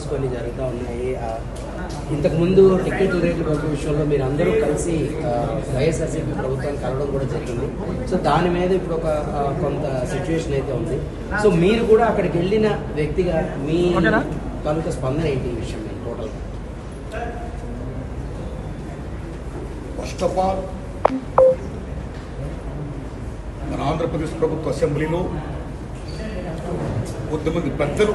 Process కొన్ని జరుగుతూ ఉన్నాయి. ఇంతకుముందు టికెట్ రేట్ల పెంపు విషయంలో మీరు అందరూ కలిసి వైఎస్ఆర్సీపీ ప్రభుత్వాన్ని కలవడం కూడా జరిగింది. సో దాని మీద ఇప్పుడు ఒక కొంత సిచ్యువేషన్ అయితే ఉంది. సో మీరు కూడా అక్కడికి వెళ్ళిన వ్యక్తిగా మీ తాలూకా స్పందన ఏంటి ఈ విషయం టోటల్ ఫస్ట్ ఆఫ్ ఆల్ మన ఆంధ్రప్రదేశ్ ప్రభుత్వ అసెంబ్లీలో కొద్దిమంది పెద్దలు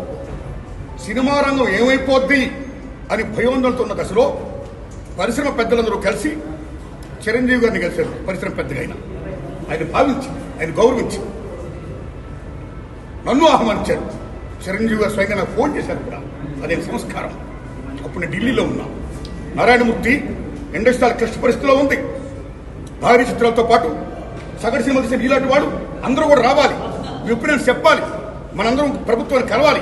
సినిమా రంగం ఏమైపోద్ది అని భయోందలతో ఉన్న దశలో పరిశ్రమ పెద్దలందరూ కలిసి చిరంజీవి గారిని కలిశారు. పరిశ్రమ పెద్దగా ఆయన ఆయన భావించి ఆయన గౌరవించి. నన్ను ఆహ్వానించారు. చిరంజీవి గారు స్వయంగా నాకు ఫోన్ చేశారు కూడా. అదే సంస్కారం. అప్పుడు నేను ఢిల్లీలో ఉన్నా. నారాయణమూర్తి ఇండస్ట్రియల్ క్లిష్ట పరిస్థితిలో ఉంది. భారీ చిత్రాలతో పాటు సగటు సినిమా తీసిన ఇలాంటి వాడు అందరూ కూడా రావాలి. మీ ఒపీనియన్స్ చెప్పాలి. మనందరం ప్రభుత్వాన్ని కలవాలి.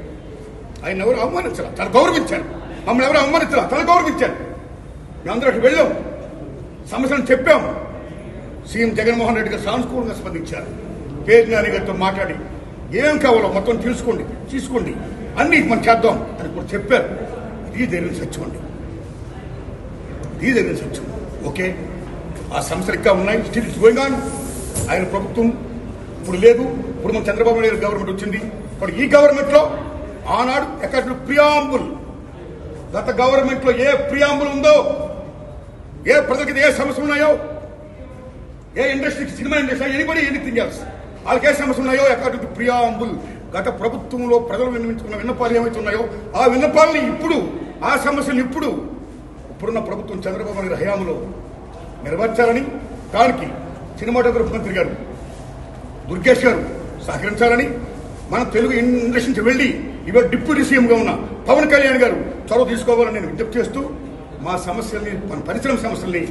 ఆయన ఎవరు అవమానించాలి? తను గౌరవించారు మమ్మల్ని ఎవరు అవమానించాలి? తను గౌరవించారు మేమందరం అక్కడికి వెళ్ళాం. సమస్యలను చెప్పాం. సీఎం జగన్మోహన్ రెడ్డి గారు సానుకూలంగా స్పందించారు. పేరు గారితో మాట్లాడి ఏం కావాలో మొత్తం తెలుసుకోండి తీసుకోండి. అన్ని మనం చేద్దాం అని కూడా చెప్పారు. ఇది జరిగిన సత్యం అండి. ఇది జరిగిన సత్యం. ఓకే? ఆ సమస్యలు ఇంకా ఉన్నాయి. స్టిల్ గోయింగ్ ఆన్ ఆయన ప్రభుత్వం ఇప్పుడు లేదు. ఇప్పుడు మన చంద్రబాబు నాయుడు గవర్నమెంట్ వచ్చింది. ఇప్పుడు ఈ గవర్నమెంట్లో ఆనాడు ఎక్కడ ప్రియాంబుల్ గత గవర్నమెంట్లో ఏ ప్రియాంబుల్ ఉందో ఏ ప్రజలకి ఏ సమస్యలు ఉన్నాయో ఏ ఇండస్ట్రీకి cinema industry anybody anything else వాళ్ళకి ఏ సమస్యలు ఉన్నాయో అకార్డింగ్ టు ప్రియాంబుల్ గత ప్రభుత్వంలో ప్రజలు విన్నవించుకున్న విన్నపాలు ఏమైతే ఉన్నాయో ఆ విన్నపాలని ఇప్పుడు ఆ సమస్యలు ఇప్పుడు ఇప్పుడున్న ప్రభుత్వం చంద్రబాబు నాయుడు హయాంలో నెరవేర్చాలని దానికి సినిమాటోగ్రఫీ మంత్రి గారు దుర్గేష్ గారు సహకరించాలని మన తెలుగు ఇండస్ట్రీ నుంచి వెళ్ళి ఇవాళ డిప్యూటీ సీఎంగా ఉన్న పవన్ కళ్యాణ్ గారు చొరవ తీసుకోవాలని నేను విజ్ఞప్తి చేస్తూ మా సమస్యల్ని మన పరిశ్రమ సమస్యల్ని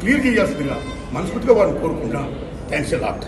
క్లియర్ చేయాల్సిందిగా మనస్ఫూర్తిగా వారిని కోరుకుంటున్నాను థ్యాంక్స్ లాట్